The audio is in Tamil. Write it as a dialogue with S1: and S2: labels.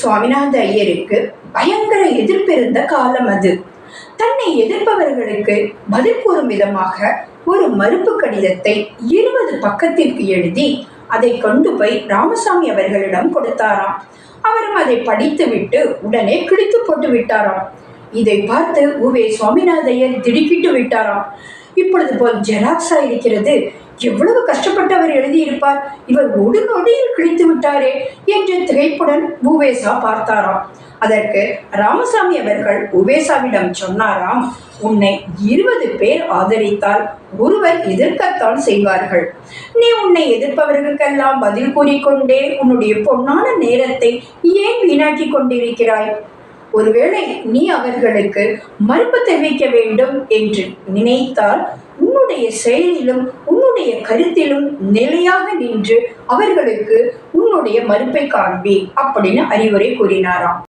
S1: சுவாமிநாத ஐயருக்கு பயங்கர எதிர்ப்பிருந்த காலம் அது. தன்னை எதிர்ப்பவர்களுக்கு பதில் கூறும் விதமாக ஒரு மறுப்பு கடிதத்தை இருபது பக்கத்திற்கு எழுதி அதை கொண்டு போய் ராமசாமி அவர்களிடம் கொடுத்தாராம். அவரும் அதை படித்துவிட்டு உடனே கிழித்து போட்டு விட்டாராம். இதை பார்த்து உவே சுவாமிநாதையர் திடுக்கிட்டு விட்டாராம். இப்பொழுது போல் ஜெராக்ஸா இருக்கிறது எவ்வளவு கஷ்டப்பட்டு அவர் எழுதியிருப்பார்? இவர் ஒரு நொடியில் கிழித்து விட்டாரே என்று திகைப்புடன் பூவேசா பார்த்தாராம். அதற்கு ராமசாமி அவர்கள் உவேசாவிடம் சொன்னாராம் உன்னை இருபது பேர் ஆதரித்தால் ஒருவர் எதிர்க்கத்தான் செய்வார்கள். நீ உன்னை எதிர்ப்பவர்களுக்கெல்லாம் பதில் கூறிக்கொண்டே உன்னுடைய பொன்னான நேரத்தை ஏன் வீணாக்கி கொண்டிருக்கிறாய்? ஒருவேளை நீ அவர்களுக்கு மறுப்பு தெரிவிக்க வேண்டும் என்று நினைத்தால் உன்னுடைய செயலிலும் உன்னுடைய கருத்திலும் நிலையாக நின்று அவர்களுக்கு உன்னுடைய மறுப்பை காண்பி அப்படின்னு அறிவுரை கூறினாராம்.